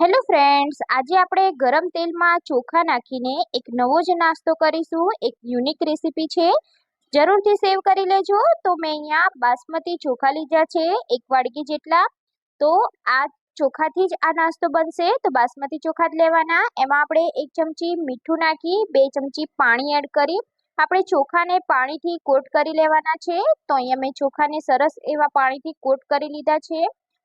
Hello friends, આજે આપણે ગરમ તેલમાં ચોખા નાખીને એક નવો જ નાસ્તો કરીશું. એક યુનિક રેસીપી છે. જરૂરથી સેવ કરી લેજો. તો મેં અહીંયા બાસમતી ચોખા લીધા છે, એક વાડકી જેટલા. તો આ ચોખાથી જ આ નાસ્તો બનશે. તો બાસમતી ચોખા જ લેવાના. એમાં આપણે એક ચમચી મીઠું નાખી, બે ચમચી પાણી એડ કરી. આપણે ચોખાને પાણીથી કોટ કરી લેવાના છે. તો અહીંયા મેં ચોખાને સરસ એવા પાણીથી કોટ કરી લીધા છે.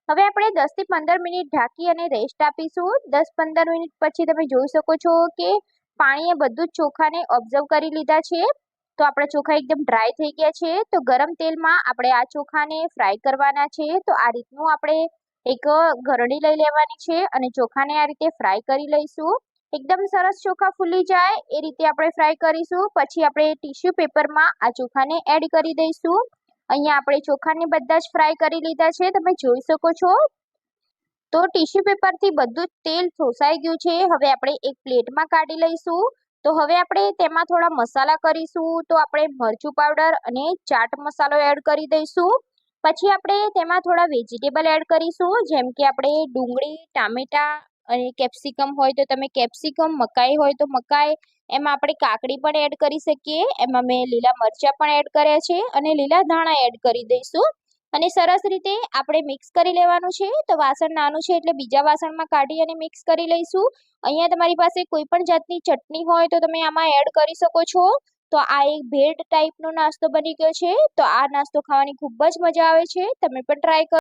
હવે આપણે દસથી પંદર મિનિટ ઢાંકી અને રેસ્ટ આપીશું. દસ પંદર મિનિટ પછી તમે જોઈ શકો છો કે પાણીએ બધું જ ચોખાને ઓબ્ઝર્વ કરી લીધા છે. તો આપણા ચોખા એકદમ ડ્રાય થઈ ગયા છે. તો ગરમ તેલમાં આપણે આ ચોખાને ફ્રાય કરવાના છે. તો આ રીતનું આપણે એક ગરણી લઈ લેવાની છે અને ચોખાને આ રીતે ફ્રાય કરી લઈશું. એકદમ સરસ ચોખા ફૂલી જાય એ રીતે આપણે ફ્રાય કરીશું. પછી આપણે ટીશ્યુ પેપરમાં આ ચોખાને એડ કરી દઈશું. અહીંયા આપણે ચોખાને બધા જ ફ્રાય કરી લીધા છે, તમે જોઈ શકો છો. તો ટીશ્યુ પેપરથી બધું જ તેલ ઠોસાઈ ગયું છે, હવે આપણે એક પ્લેટમાં કાઢી લઈશું. તો હવે આપણે તેમાં થોડા મસાલા કરીશું, તો આપણે મરચું પાવડર અને ચાટ મસાલો એડ કરી દઈશું. પછી આપણે તેમાં થોડા વેજીટેબલ એડ કરીશું, જેમ કે આપણે ડુંગળી, ટામેટા અને કેપ્સિકમ હોય તો તમે કેપ્સિકમ, મકાઈ હોય તો મકાઈ એમાં આપણે કાકડી પણ એડ કરી શકીએ. એમાં મેં લીલા મરચાં પણ એડ કર્યા છે અને લીલા ધાણા એડ કરી દઈશું. અને સરસ રીતે આપણે મિક્સ કરી લેવાનું છે. તો વાસણ નાનું છે એટલે બીજા વાસણમાં કાઢી અને મિક્સ કરી લઈશું. અહીંયા તમારી પાસે કોઈ પણ જાતની ચટણી હોય તો તમે આમાં એડ કરી શકો છો. તો આ એક ભેળ ટાઈપનો નાસ્તો બની ગયો છે. તો આ નાસ્તો ખાવાની ખૂબ જ મજા આવે છે. તમે પણ ટ્રાય કરો